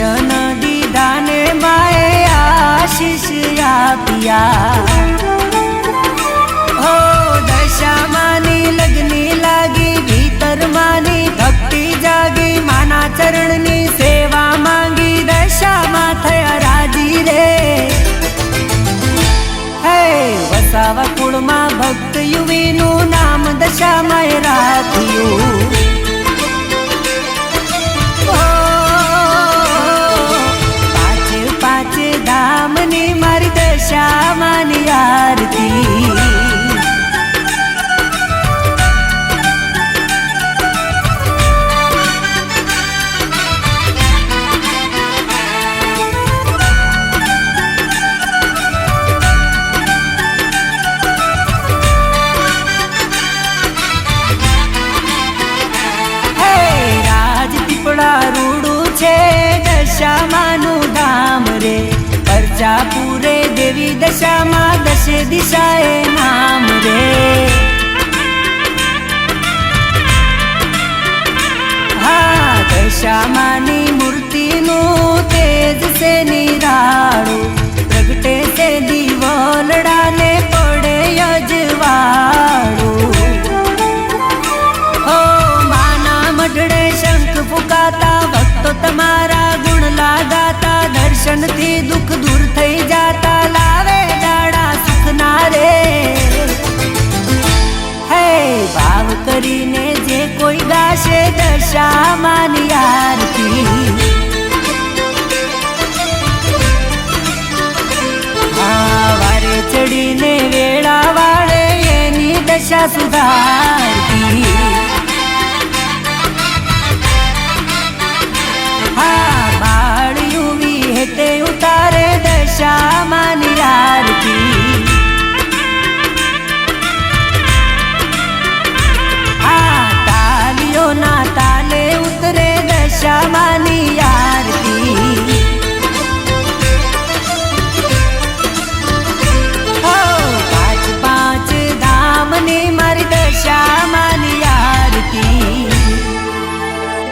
દર્શન દીદાને માએ આશીષ આપ્યા હો દશામાની લગ્ની લાગી ભીતરમાની ભક્તિ જાગી માના ચરણની સેવા માંગી દશામાં થયા રાજી રે હે વસાવા કુળમાં ભક્ત યુવીનું નામ દશામાં રાખ્યું પ્રજા પૂરે દેવી દશામાં દશે દિશાએ નામ રે. હા, દશામાની મૂર્તિનું તેજ છે નિરાળું. પ્રગટે તે દીવલડાને પડે અજવાળું. હો, માના મઢડે શંખ ફૂકાતા, ભક્તો તમારા ગુણ લાગાતા દર્શનથી દુઃખ passing by.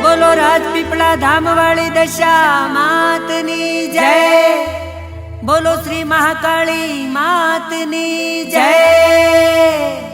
બોલો રાજપીપળા ધામવાળી દશા માતની જય. બોલો શ્રી મહાકાળી માતની જય.